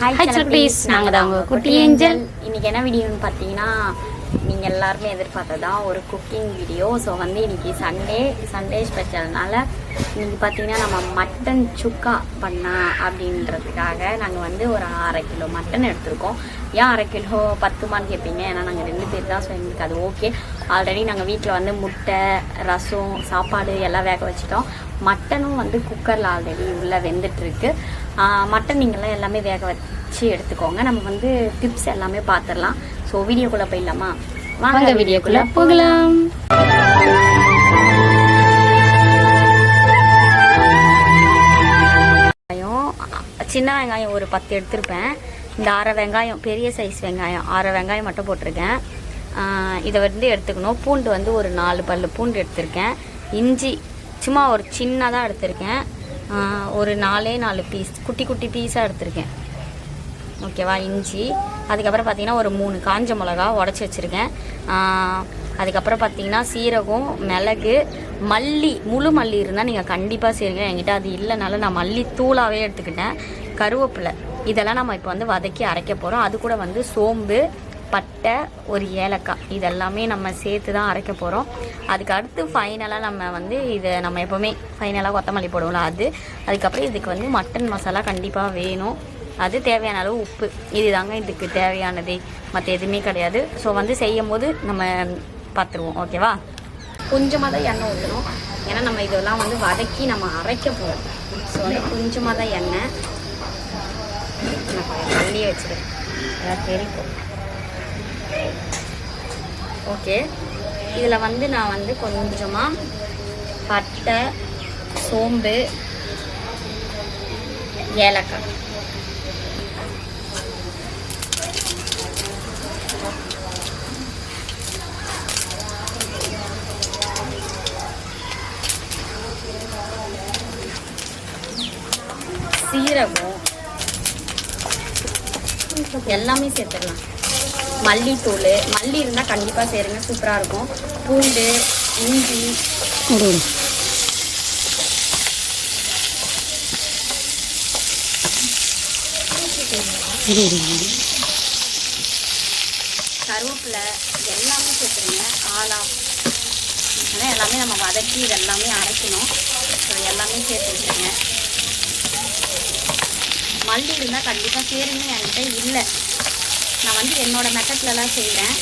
Hi செல்லப்பீஸ். நாங்கள் தான் உங்கள் குட்டி ஏஞ்சல். இன்னைக்கு என்ன வீடியோன்னு பார்த்தீங்கன்னா நீங்கள் எல்லாருமே எதிர்பார்த்ததா ஒரு குக்கிங் வீடியோ ஸோ வந்து இன்னைக்கு சண்டே சண்டே ஸ்பெஷல்னால இன்னைக்கு பார்த்தீங்கன்னா நம்ம மட்டன் சுக்கா பண்ணா அப்படின்றதுக்காக நாங்கள் வந்து ஒரு அரை கிலோ மட்டன் எடுத்திருக்கோம். ஏன் அரை கிலோ பத்துமான்னு கேட்பீங்க ஏன்னா நாங்கள் ரெண்டு பேர் தான் ஸோ எங்களுக்கு அது ஓகே ஆல்ரெடி நாங்கள் வீட்டில் வந்து முட்டை ரசம் சாப்பாடு எல்லாம் வேக வச்சிட்டோம். மட்டனும் வந்து குக்கரில் ஆல்ரெடி உள்ளே வெந்துட்டுருக்கு. மட்டன் நீங்கள்லாம் எல்லாமே வேக வச்சு எடுத்துக்கோங்க. நம்ம வந்து டிப்ஸ் எல்லாமே பார்த்துடலாம் ஸோ வீடியோக்குள்ளே போயிடலாமா? வாங்க வீடியோக்குள்ள போகலாம். வெங்காயம் சின்ன வெங்காயம் ஒரு பத்து எடுத்திருப்பேன். இந்த அரை வெங்காயம் பெரிய சைஸ் வெங்காயம் அரை வெங்காயம் மட்டும் போட்டிருக்கேன். இதை வந்து எடுத்துக்கணும். பூண்டு வந்து ஒரு நாலு பல்லு பூண்டு எடுத்திருக்கேன். இஞ்சி சும்மா ஒரு சின்னதாக எடுத்திருக்கேன். ஒரு நாலே நாலு பீஸ் குட்டி குட்டி பீஸாக எடுத்திருக்கேன். ஓகேவா இஞ்சி. அதுக்கப்புறம் பார்த்தீங்கன்னா ஒரு மூணு காஞ்ச மிளகா உடச்சி வச்சுருக்கேன். அதுக்கப்புறம் பார்த்தீங்கன்னா சீரகம் மிளகு மல்லி. முழு மல்லி இருந்தால் நீங்கள் கண்டிப்பாக செய்யுங்க என்கிட்ட அது இல்லைனால நான் மல்லி தூளாகவே எடுத்துக்கிட்டேன். கருவேப்பிலை. இதெல்லாம் நம்ம இப்போ வந்து வதக்கி அரைக்க போகிறோம் அது கூட வந்து சோம்பு பட்டை ஒரு ஏலக்காய். இதெல்லாமே நம்ம சேர்த்து தான் அரைக்க போகிறோம் அதுக்கு அடுத்து ஃபைனலாக நம்ம வந்து இதை நம்ம எப்போவுமே ஃபைனலாக கொத்தமல்லி போடுவோம்ல அது. அதுக்கப்புறம் இதுக்கு வந்து மட்டன் மசாலா கண்டிப்பாக வேணும். அது தேவையான அளவு உப்பு. இதுதாங்க இதுக்கு தேவையானதே. மற்ற எதுவுமே கிடையாது. ஸோ வந்து செய்யும் போது நம்ம பார்த்துருவோம். ஓகேவா கொஞ்சமாக தான் எண்ணெய் ஊற்றணும் ஏன்னா நம்ம இதெல்லாம் வந்து வதக்கி நம்ம அரைக்க போகிறோம் ஸோ வந்து கொஞ்சமாக தான் எண்ணெய். நான் தள்ளியே வச்சுருக்கேன் அதான் ஓகே இதில் வந்து நான் வந்து கொஞ்சமாக பட்டை சோம்பு ஏலக்காய். சீரகம். எல்லாமே சேர்த்துடலாம். மல்லித்தூள். மல்லி இருந்தால் கண்டிப்பாக சேருங்க. சூப்பராக இருக்கும். பூண்டு இஞ்சி. கருவேப்பிலை எல்லாமே சேர்த்துருங்க. ஆலா ஆனால் எல்லாமே நம்ம வதக்கி இது எல்லாமே அரைக்கணும். ஸோ எல்லாமே சேர்த்து வச்சுருங்க. மல்லி இருந்தால் கண்டிப்பாக சேருங்க. என்கிட்ட இல்லை. நான் வந்து என்னோட மெத்தட்லலாம் செய்கிறேன்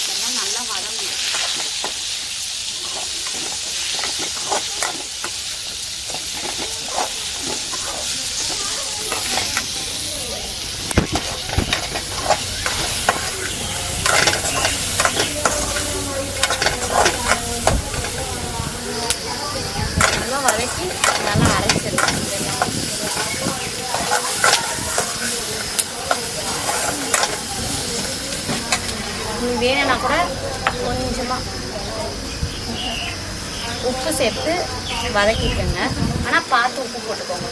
இதெல்லாம் நல்லா வதங்கணும் நல்லா வதக்கி நல்லா அரைச்சிடலாம் இதெல்லாம் உங்களுக்கு வேணும்னா கூட கொஞ்சமாக உப்பு சேர்த்து வதக்கிக்கோங்க. ஆனால் பார்த்து உப்பு போட்டுக்கோங்க.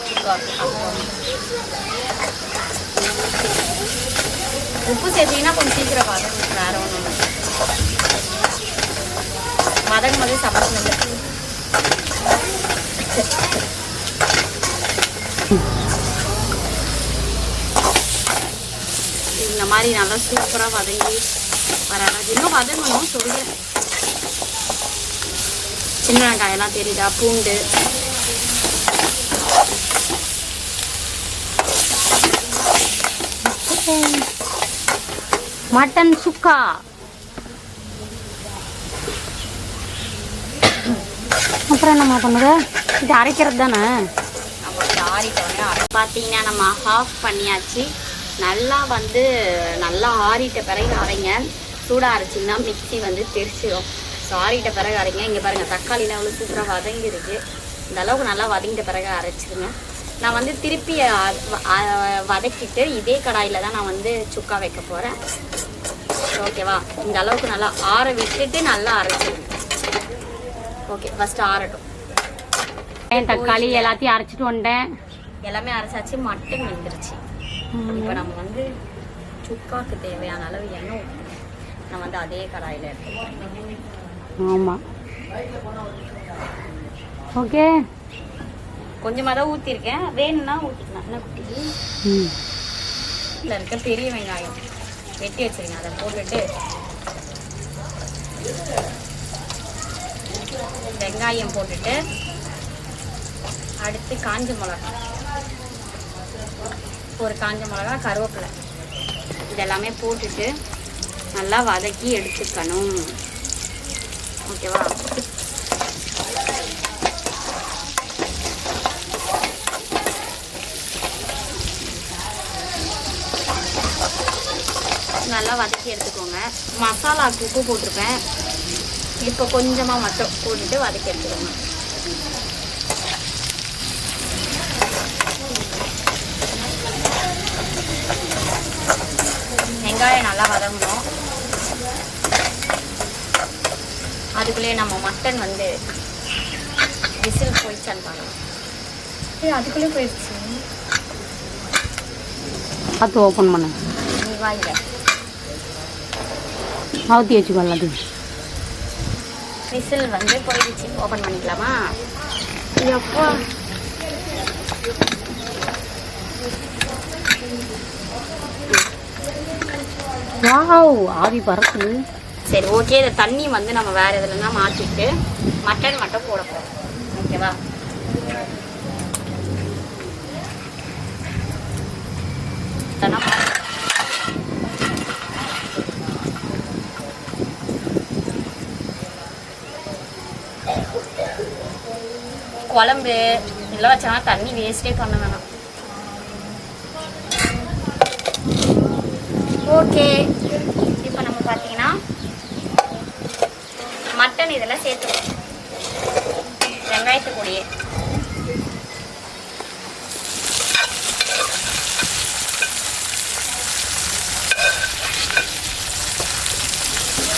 உப்பு சேர்த்தீங்கன்னா கொஞ்சம் சீக்கிரம் வதங்கும் வேறு ஒன்றும் இல்லை. வதங்கும் போதே சமைக்கணும். இந்த மாதிரி நல்லா சூப்பராக வதங்கி பரவாயில்ல இன்னும் வதங்கணும் சொல்கிறேன் சின்ன வெங்காயம்லாம் தெரியுதா? பூண்டு. மட்டன் சுக்கா. அப்புறம் என்னம்மா பண்ணுது இது? அரைக்கிறது தானே? பார்த்தீங்கன்னா நம்ம ஆஃப் பண்ணியாச்சு. நல்லா வந்து நல்லா ஆறிட்ட பிறகு அரைங்க. சூடாக அரைச்சிங்கன்னா மிக்ஸி வந்து தெரிச்சிடும் ஸோ ஆறிட்ட பிறகு அரைங்க. இங்கே பாருங்கள் தக்காளிலாம் எவ்வளோ சூப்பராக வதங்கிருக்கு இந்த அளவுக்கு நல்லா வதங்கிட்ட பிறகு அரைச்சிருங்க. நான் வந்து திருப்பி வதக்கிட்டு இதே கடாயில் தான் நான் வந்து சுக்கா வைக்க போகிறேன் ஓகேவா இந்த அளவுக்கு நல்லா ஆற விட்டுட்டு நல்லா அரைச்சிருங்க. ஓகே ஃபஸ்ட்டு ஆறட்டும். தக்காளி எல்லாத்தையும் அரைச்சிட்டு வந்துட்டேன் எல்லாமே அரைச்சாச்சு மட்டன் வெந்துருச்சு. இப்போ நம்ம வந்து சுக்காக்கு தேவையான அளவு எண்ணெய் நான் வந்து அதே கடாயில் எடுத்துக்கிறேன் ஆமாம் ஓகே கொஞ்சமாக தான் ஊற்றிருக்கேன் வேணும்னா ஊற்றிக்கலாம் என்ன குட்டி? இதில் இருக்க பெரிய வெங்காயம். வெட்டி வச்சிருங்க அதை போட்டுட்டு வெங்காயம் போட்டுட்டு அடுத்து காஞ்ச மிளகா. ஒரு காஞ்ச மிளகா கருவேப்பிலை. இதெல்லாமே போட்டுட்டு நல்லா வதக்கி எடுத்துக்கணும். ஓகேவா? நல்லா வதக்கி எடுத்துக்கோங்க. மசாலா உப்பு போட்டிருப்பேன். இப்போ கொஞ்சமாக மட்டும் போட்டுட்டு வதக்கி எடுத்துக்கோங்க. வெங்காயம் நல்லா வதங்கணும். அதுக்குள்ளேயே நம்ம மட்டன் வந்து விசில் போயிடுச்சான்னு பார்க்கலாம் ஏய், அதுக்குள்ளே போயிடுச்சு. பார்த்து ஓப்பன் பண்ண. நீ வாங்க ஆத்தி வச்சுக்கோ எல்லாத்தையும். விசில் வந்து போயிடுச்சு. ஓப்பன் பண்ணிக்கலாமா? எப்பா வாவ் ஆவி பறக்குது. சரி ஓகே இந்த தண்ணி வந்து நம்ம வேற இதுலனா மாற்றிட்டு மட்டன் மட்டும் போட போகிறோம் ஓகேவா குழம்பு இதெல்லாம் வச்சாங்கன்னா தண்ணி வேஸ்டே பண்ண வேணாம். ஓகே இப்போ நம்ம பார்த்தீங்கன்னா மட்டன் இதெல்லாம் சேர்த்துக்கணும் வெங்காயத்து கூடயே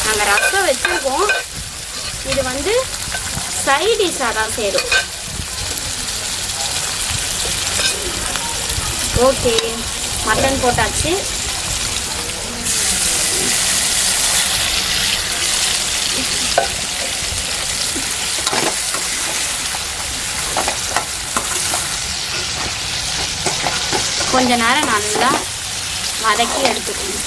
நாங்கள் ரசம் வச்சுருக்கோம். இது வந்து சைடிஷாக தான் சேரும். ஓகே மட்டன் போட்டாச்சு. கொஞ்ச நேரம் நல்லா வதக்கி எடுத்துக்கணும்.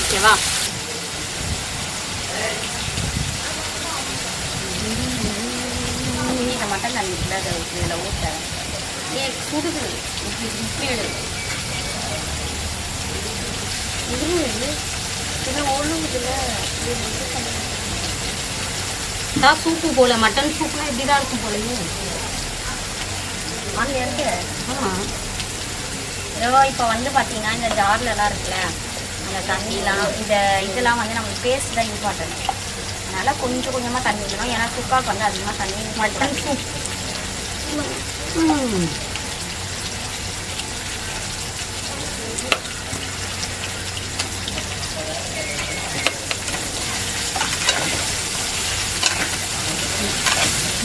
ஓகேவா? இந்த மட்டன் நான் இதில் இதில் ஏ சுடுது. இப்படி இப்படி இதுவும் இது இது ஒழுங்குதுல தான் சூப்பு போல மட்டன் சூப்னா இப்படி தான் இருக்கும் போலயே. ஆமாம் இதோ இப்போ வந்து பார்த்தீங்கன்னா இந்த ஜார்லலாம் இருக்குல்ல அந்த தண்ணிலாம் இந்த இதெல்லாம் வந்து நம்மளுக்கு பேஸ்ட் தான் இம்பார்ட்டன்ட் அதனால் கொஞ்சம் கொஞ்சமாக தண்ணி ஊற்றணும் ஏன்னா குக்காக்கு வந்து அதிகமாக தண்ணி மட்டன் சூப்.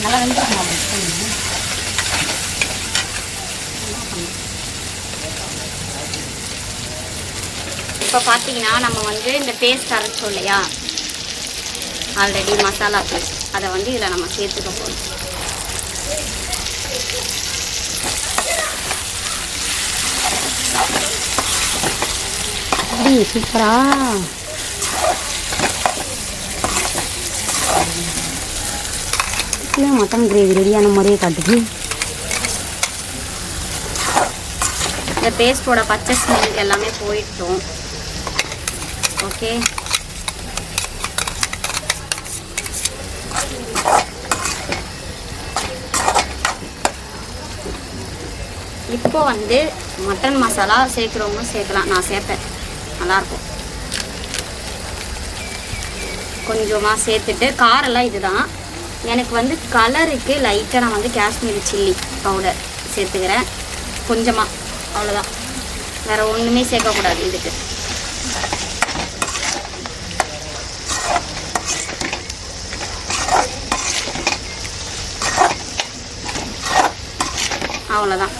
நல்லா வெந்துருக்குமா இப்போ பார்த்தீங்கன்னா நம்ம வந்து இந்த பேஸ்ட் அரைச்சோம் இல்லையா? ஆல்ரெடி மசாலா பேஸ்ட் அதை வந்து இதில் நம்ம சேர்த்துக்க போகிறோம் சூப்பரா? இல்லை மட்டன் கிரேவி ரெடியான மாதிரியே காட்டுது. இந்த பேஸ்டோட பச்சை ஸ்மெல் எல்லாமே போயிட்டோம். ஓகே இப்போ வந்து மட்டன் மசாலா சேர்க்குறவங்க சேர்க்கலாம். நான் சேர்ப்பேன். நல்லாயிருக்கும் கொஞ்சமாக சேர்த்துட்டு காரெல்லாம் இதுதான். எனக்கு வந்து கலருக்கு லைட்டாக நான் வந்து காஷ்மீரி சில்லி பவுடர் சேர்த்துக்கிறேன். கொஞ்சமாக அவ்வளோதான் வேறு ஒன்றுமே சேர்க்கக்கூடாது இதுக்கு. அவ்வளோதான்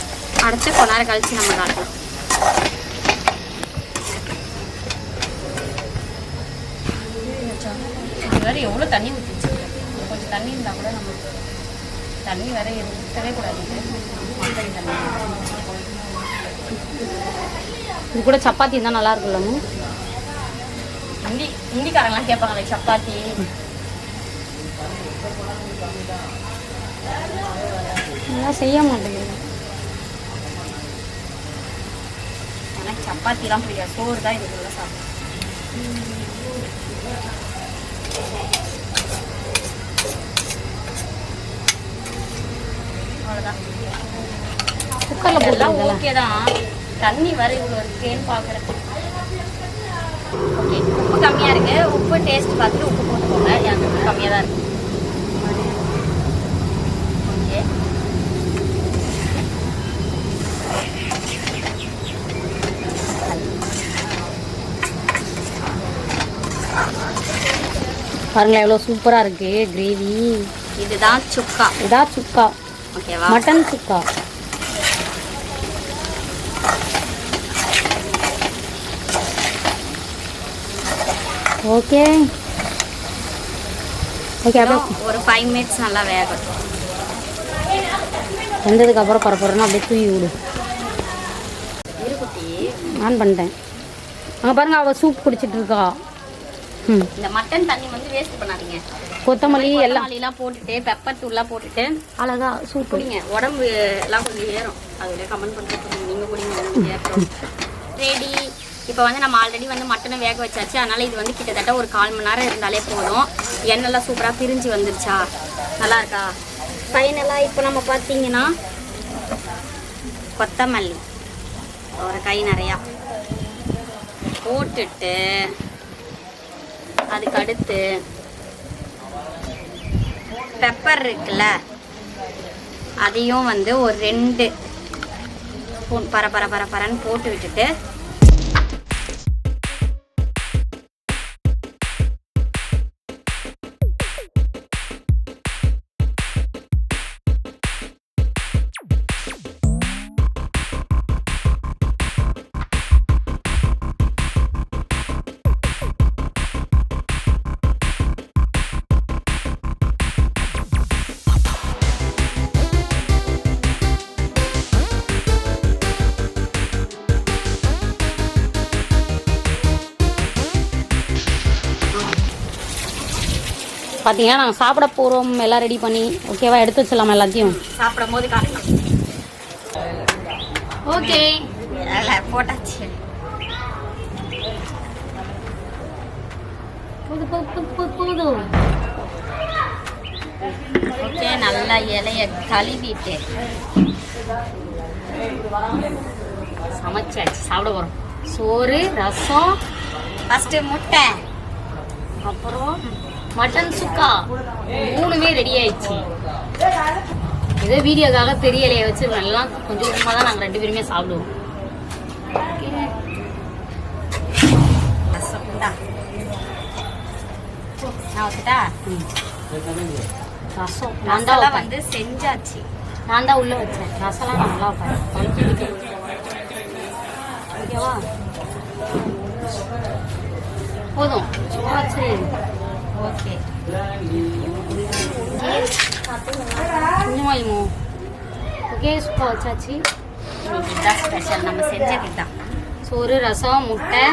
அடைச்சி கொஞ்ச நேரம் கழிச்சு நம்ம காட்டலாம். எவ்வளோ தண்ணி தண்ணி இருந்தால் கூட நம்ம தண்ணி வேற ஊற்றவே கூடாது. இது கூட சப்பாத்தி இருந்தால் நல்லா இருக்கும்ல அம்மு? ஹிந்தி ஹிந்திக்காரங்களாம் கேட்பாங்களே சப்பாத்தி. இதெல்லாம் செய்ய மாட்டேங்குது. எனக்கு சப்பாத்திலாம் பிடிக்காது. சோறு தான் இதுக்குள்ள சாப்பிடும் அவ்வளோதான் குக்கரில் எல்லாம் ஓகே தான் தண்ணி வர இவ்வளோ இருக்கேன்னு பார்க்குறேன் ஓகே உப்பு கம்மியாக இருக்கு. உப்பு டேஸ்ட் பார்த்துட்டு உப்பு போட்டுக்கோங்க. எனக்கு உப்பு கம்மியாக தான் இருக்கு? ஓகே. பாருங்களேன் எவ்வளோ சூப்பராக இருக்கு. கிரேவி இதுதான் சுக்கா. இதா சுக்கா. ஓகேவா? மட்டன் சுக்கா ஓகே. ஓகே இன்னும் ஒரு ஃபைவ் மினிட்ஸ் நல்லா வேகட்டும். வெந்ததுக்கு அப்புறம் பரப்புறோன்னா அப்படியே தூவி விடு. ஆன் பண்ணிட்டேன். அங்கே பாருங்க அவள் சூப் குடிச்சிட்டு இருக்கா. ம். இந்த மட்டன் தண்ணி வந்து வேஸ்ட் பண்ணாதீங்க. கொத்தமல்லி எல்லாம். எல்லாம் போட்டுட்டு பெப்பர் தூள்லாம் போட்டுட்டு அழகா சூப் குடிங்க. உடம்பு எல்லாம் கொஞ்சம் ஏறும். அதில் கமெண்ட் பண்ணிட்டு நீங்க குடிங்க ரெடி இப்போ வந்து நம்ம ஆல்ரெடி வந்து மட்டனை வேக வச்சாச்சு. அதனால இது வந்து கிட்டத்தட்ட ஒரு கால் மணி நேரம் இருந்தாலே போதும். எண்ணெய்லாம் சூப்பராக பிரிஞ்சு வந்துருச்சா? நல்லா இருக்கா? ஃபைனலாக இப்போ நம்ம பார்த்தீங்கன்னா கொத்தமல்லி. ஒரு கை நிறையா போட்டுட்டு அதுக்கு அடுத்து பெப்பர் இருக்குல்ல அதையும் வந்து ஒரு ரெண்டு ஸ்பூன் பர பர பர பரன்னு போட்டு விட்டுட்டு பார்த்தீங்கன்னா நாங்கள் சாப்பிட போகிறோம் எல்லாம் ரெடி பண்ணி ஓகேவா எடுத்து வச்சிடலாமா எல்லாத்தையும்? சாப்பிடும் போது ஓகே போட்டாச்சு. புது புது புது. ஓகே நல்லா இலைய கழுவிட்டு. சமைச்சாச்சு. சாப்பிட போகிறோம் சோறு ரசம். ஃபஸ்ட்டு முட்டை. அப்புறம் மட்டன் சுக்கா. மூணுமே ரெடி ஆயிடுச்சு. ஏதோ வீடியோக்காக பெரிய இலையை வச்சு நல்லா கொஞ்சம் கொஞ்சமாக தான் நாங்கள் ரெண்டு பேருமே சாப்பிடுவோம். நான் தான். வந்து செஞ்சாச்சு. நான் தான் உள்ள வச்சேன். ரசம்லாம் நல்லா வைப்பேன். ஓகேவா போதும். வச்சு ஓகே கொஞ்சமா இமோ ஓகே சூப்பர் வச்சாச்சு இதுதான் ஸ்பெஷல் நம்ம செஞ்சது தான் சோறு ரசம் முட்டை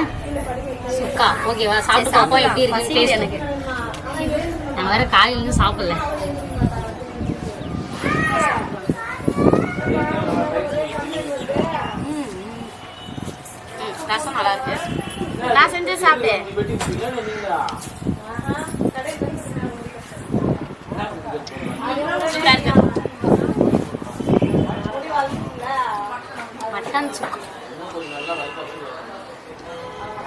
சுக்கா ஓகேவா சாப்பிட்டு பார்ப்போம் எப்படி இருக்குன்னு taste. எனக்கு. நான் வேற காலையில இருந்து சாப்பிடல ம், ரசம் நல்லா இருக்கு நான் செஞ்சு சாப்பிடு சூப்பரா இருக்கு மட்டன் சுக்கா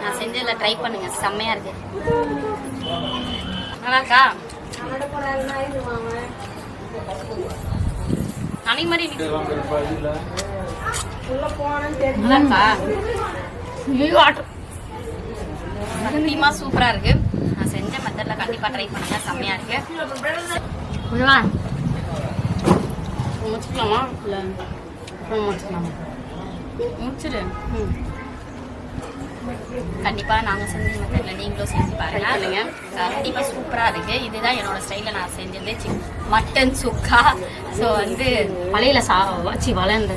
நான் செஞ்சதில் ட்ரை பண்ணுங்க. செம்மையா இருக்கு. நல்லா இருக்கா அணை மாதிரி. நல்லா இருக்கா சூப்பரா இருக்கு. மெத்தட்ல கண்டிப்பா ட்ரை பண்ணுங்க. செம்மையா இருக்கு. ஓகேவா முடிச்சுக்கலாமா இல்லை. முடிச்சுக்கலாம் முடிச்சிடு ம். கண்டிப்பா நாங்க செஞ்ச மெத்தட்ல நீங்களும் செஞ்சு பாருங்க Try பண்ணுங்க. கண்டிப்பா சூப்பரா இருக்கு இதுதான் என்னோட ஸ்டைல்ல நான் செஞ்சது. சி- மட்டன் சுக்கா. ஸோ வந்து வலையில சா வச்சு வளர்ந்து.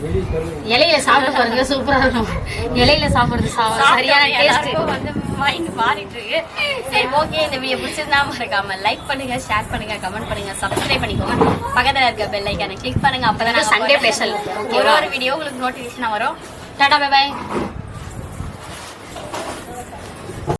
இலையில சாப்பிட பாருங்க சூப்பரா இருக்கும். இலையில சாப்பிடுறது சா- சரியான டேஸ்ட் வந்து மைண்ட் மாறிட்டு இருக்கு. சரி ஓகே இந்த வீடியோ பிடிச்சிருந்தா மறக்காம லைக் பண்ணுங்க ஷேர் பண்ணுங்க கமெண்ட் பண்ணுங்க சப்ஸ்கிரைப் பண்ணிக்கோங்க. பக்கத்துல இருக்க பெல் ஐக்கானை கிளிக் பண்ணுங்க அப்பதான் போடுற special. ஒரு ஒரு வீடியோ உங்களுக்கு நோட்டிஃபிகேஷன் வரும். Tata bye bye